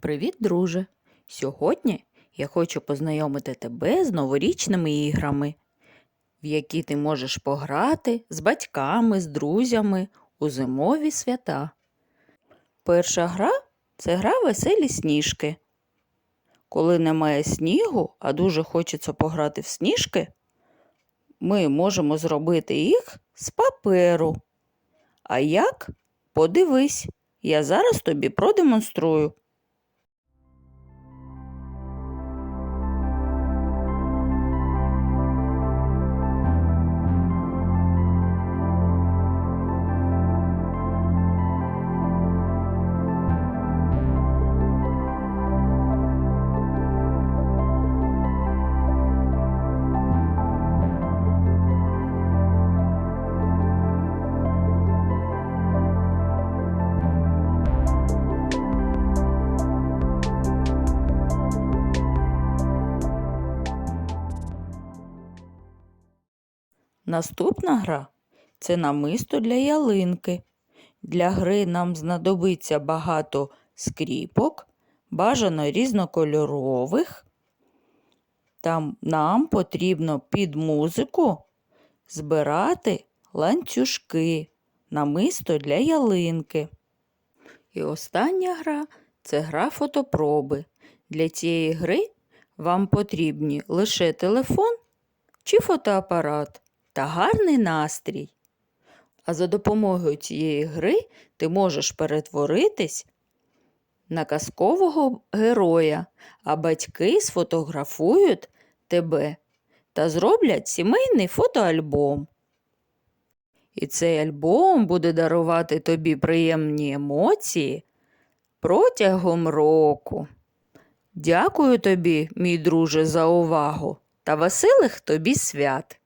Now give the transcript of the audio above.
Привіт, друже! Сьогодні я хочу познайомити тебе з новорічними іграми, в які ти можеш пограти з батьками, з друзями у зимові свята. Перша гра це гра веселі сніжки. Коли немає снігу, а дуже хочеться пограти в сніжки, ми можемо зробити їх з паперу. А як? Подивись, я зараз тобі продемонструю. Наступна гра це намисто для ялинки. Для гри нам знадобиться багато скріпок, бажано різнокольорових. Там нам потрібно під музику збирати ланцюжки, намисто для ялинки. І остання гра це гра фотопроби. Для цієї гри вам потрібні лише телефон чи фотоапарат та гарний настрій. А за допомогою цієї гри ти можеш перетворитись на казкового героя, а батьки сфотографують тебе та зроблять сімейний фотоальбом. І цей альбом буде дарувати тобі приємні емоції протягом року. Дякую тобі, мій друже, за увагу та веселих тобі свят!